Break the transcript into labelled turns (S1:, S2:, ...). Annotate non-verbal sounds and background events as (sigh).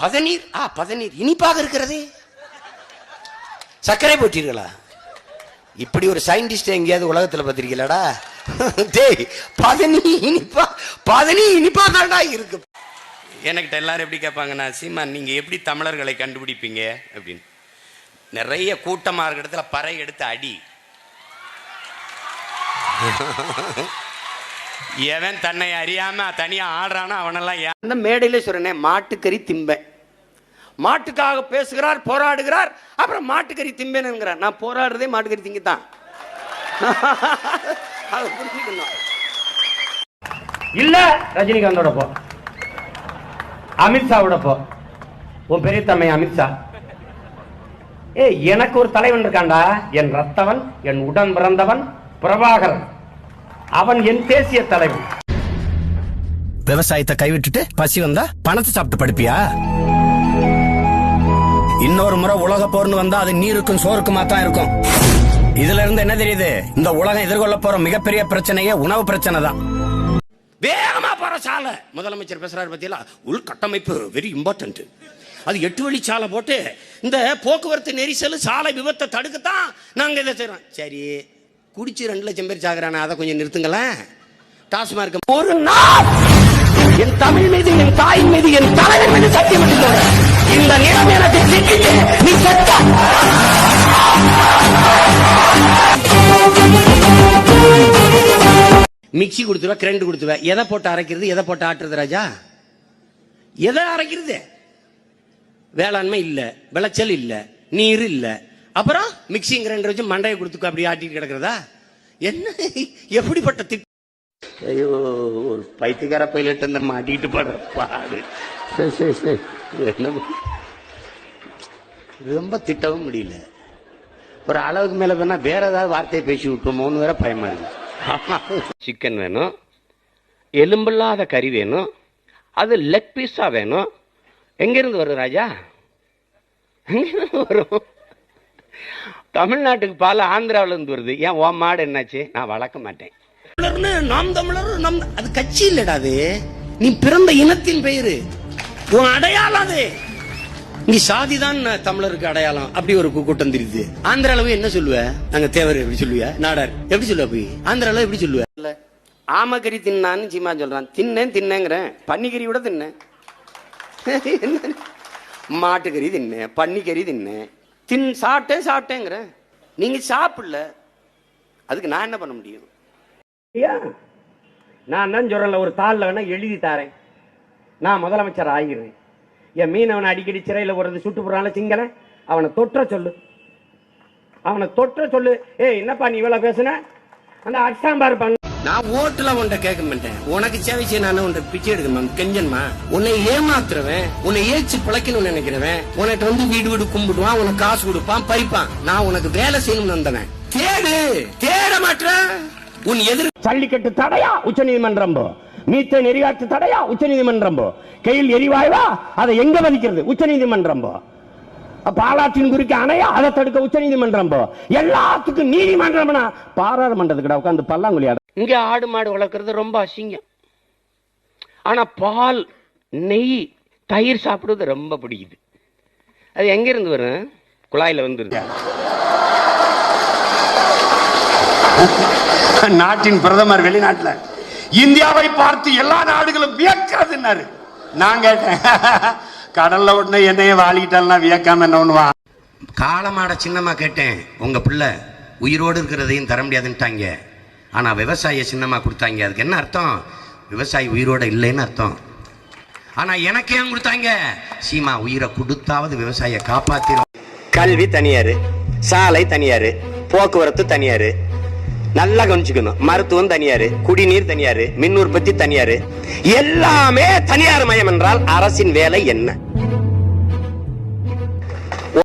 S1: பதநீர்? ஆ பதநீர். இனிப்பாக இருக்கிறதே. சர்க்கரை போட்டீர்களா? இப்படி ஒரு சயின்டிஸ்ட் எங்கேயாவது உலகத்துல பார்த்திருக்கீங்களாடா டேய் பதனி இனிப்பா பதனி இனிப்பா தான்டா இருக்கு. எனக்கிட்ட எல்லாரும் எப்படி கேட்பாங்கன்னா சீமான் நீங்க எப்படி தமிழர்களை கண்டுபிடிப்பீங்க? அப்படின்னு. நிறைய கூட்டமாக இருக்கிற இடத்துல பறை எடுத்து அடி. எவன் தன்னை அறியாம தனியா ஆடுறானோ அவனெல்லாம் அந்த மேடையில சொல்றேனே மாட்டுக்கறி திம்பேன் மாட்டுக்காக பேசுகிறார் போராடுகிறார் அப்புறம் மாட்டுக்கறி திம்பேனுங்கிறார் நான் போராடுறதே மாட்டுக்கறி திங்கத்தான் (laughs) அதை புரிஞ்சுக்கணும்.
S2: இல்ல ரஜினிகாந்தோட போ. அமித்ஷாவோட போ. உன் பெரிய தம்மை அமித்ஷா. ஏ எனக்கு ஒரு தலைவன் இருக்கான்டா. என் ரத்தவன் என் உடன் பிறந்தவன் பிரபாகரன். அவன் என் தேசிய தலைவன்.
S3: விவசாயத்தை கைவிட்டுட்டு பசி வந்தா பணத்தை சாப்பிட்டு படுப்பியா? இன்னொரு முறை உலக போர்னு வந்தா அது நீருக்கும் சோறுக்குமா தான் இருக்கும். இதுல இருந்து என்ன தெரியுது? இந்த உலகம் எதிர்கொள்ள போற மிகப்பெரிய பிரச்சனையே உணவு பிரச்சனை தான்.
S1: வேகமா போற சாலை. முதலமைச்சர் பேசுறாரு பத்தியலா உள்கட்டமைப்பு வெரி இம்பார்ட்டன்ட் அது எட்டு வழி சாலை போட்டு இந்த போக்குவரத்து நெரிசல் சாலை விபத்தை தடுக்கத்தான் நாங்க இதை செய்றோம். சரி குடிச்சு ரெண்டு லட்சம் பேர் சாகுறானே அதை கொஞ்சம் நிறுத்துங்களேன். டாஸ்மார்க் ஒரு நாள் என் தமிழ் மீது என் தாயின் மீது என் தலைவன் மீது சத்தியம். இந்த நிலம் எனக்கு சிக்கிட்டு நீ செத்த. மிக்சி கொடுத்துருவ கிரைண்ட் கொடுத்துருவ. எதை போட்டு அரைக்கிறது எதை போட்டு ஆட்டுறது ராஜா? எதை அரைக்கிறது? வேளாண்மை இல்ல விளைச்சல் இல்ல நீர் இல்ல அப்புறம்? மிக்சிங் கிரைண்டர் வச்சு மண்டையை கொடுத்து அப்படி ஆட்டிட்டு கிடக்குறதா? என்ன? எப்படிப்பட்ட திட்டம் ஐயோ ஒரு பைத்தியக்கார பைலட் அந்த மாட்டிட்டு போற பாடு. சரி, சரி, சரி. என்ன? ரொம்ப திட்டவும் முடியல. ஒரு அளவுக்கு மேல வேணா வேற ஏதாவது வார்த்தையை பேசி விட்டுருமோன்னு வேற பயமா இருக்கு. சிக்கன் வேணும். எலும்பில்லாத கறி வேணும். அது லெக் பீஸா வேணும். எங்கிருந்து வரும் ராஜா? எங்கிருந்து வரும்? தமிழ்நாட்டுக்கு பால் ஆந்திராவில இருந்து வருது. ஏன் உன் மாடு என்னாச்சு? நான் வளர்க்க மாட்டேன். நாம் தமிழர் நம் அது கட்சி இல்லடா அது. நீ பிறந்த இனத்தின் பெயரு. உன் அடையாளம் அது. நீ சாதிதான் தமிழருக்கு அடையாளம். அப்படி ஒரு கூட்டம் தெரியுது. ஆந்திர அளவு என்ன சொல்லுவ? நாங்க தேவர் எப்படி சொல்லுவ? நாடார். எப்படி சொல்லுவ போய்? ஆந்திர அளவு எப்படி சொல்லுவ? இல்ல. ஆமக்கறி தின்னான்னு சீமா சொல்றான். தின்னேன் தின்னேங்கிறேன். பன்னிக்கறி விட தின்னேன்? (laughs) மாட்டுக்கறி தின்னேன் பன்னிக்கறி தின்னேன். தின் சாப்பிட்டேன் சாப்பிட்டேங்கிறேன் நீங்க சாப்பிடல. அதுக்கு நான் என்ன பண்ண முடியும்?
S2: ஐயா, நான் தான் சொல்றேன்ல ஒரு தாளில் வேணா எழுதி தாரேன். நான் முதலமைச்சர் ஆகிடுறேன் என் மீனவனை அடிக்கடி சிறையில் போறது சுட்டு போறான்ல சிங்கள அவனை தொற்ற சொல்லு. அவனை தொற்ற சொல்லு. ஏய் என்னப்பா நீ இவ்வளோ பேசுன? அந்த அக்ஸாம்பார் பண்ண
S1: நான் ஓட்டுல உன்ட்ட கேட்க மாட்டேன். உனக்கு சேவை செய்ய நான் உன்ட்ட பிச்சை எடுக்கணுமா கெஞ்சன்மா. உன்னை ஏமாத்துறவன் உன்னை ஏச்சு பிழைக்கணும்னு நினைக்கிறவன் உனக்கு வந்து வீடு வீடு கும்பிடுவான் உனக்கு காசு கொடுப்பான் பறிப்பான். நான் உனக்கு வேலை செய்யணும்னு வந்தவன். தேடு. தேட மாட்டேன் உன் எதிர்
S2: ஜல்லிக்கட்டு தடையா? உச்ச நீதிமன்றம் போ. மீத்த தடையா? உச்ச நீதிமன்றம் போ. கையில் எரிவாயுவா அதை எங்க மதிக்கிறது உச்ச நீதிமன்றம் போ. பாலாற்றின் குறுக்க அணையா? அதை தடுக்க உச்ச நீதிமன்றம் போ. எல்லாத்துக்கும் நீதிமன்றம்னா பாராளுமன்றத்துக்கிட்ட உட்காந்து பல்லாங்குழி
S1: இங்க ஆடு மாடு வளர்க்கறது ரொம்ப அசிங்கம். ஆனா பால் நெய் தயிர் சாப்பிடுறது ரொம்ப பிடிக்குது. அது எங்க இருந்து வரும்? குழாயில வந்துருது.
S4: நாட்டின் பிரதமர் வெளிநாட்டுல இந்தியாவை பார்த்து எல்லா நாடுகளும் வியக்கிறதுன்னாரு நான் கேட்டேன் கடல்ல உடனே என்னைய வாழிக்கிட்டாலும் வியக்காம என்ன பண்ணுவான்
S1: காலமாட சின்னமா கேட்டேன் உங்க பிள்ளை உயிரோடு இருக்கிறதையும் தர முடியாதுன்ட்டாங்க. ஆனால் விவசாய சின்னமாக கொடுத்தாங்க. அதுக்கு என்ன அர்த்தம்? விவசாயி உயிரோட இல்லைன்னு அர்த்தம். ஆனால் எனக்கு ஏன் கொடுத்தாங்க? சீமா உயிரை கொடுத்தாவது விவசாயியை காப்பாற்றிடும் கல்வி தனியார் சாலை தனியார் போக்குவரத்து தனியார். நல்லா கவனிச்சுக்கணும். மருத்துவம் தனியார் குடிநீர் தனியார் மின் உற்பத்தி தனியார். எல்லாமே தனியார் மயம் என்றால் அரசின் வேலை என்ன?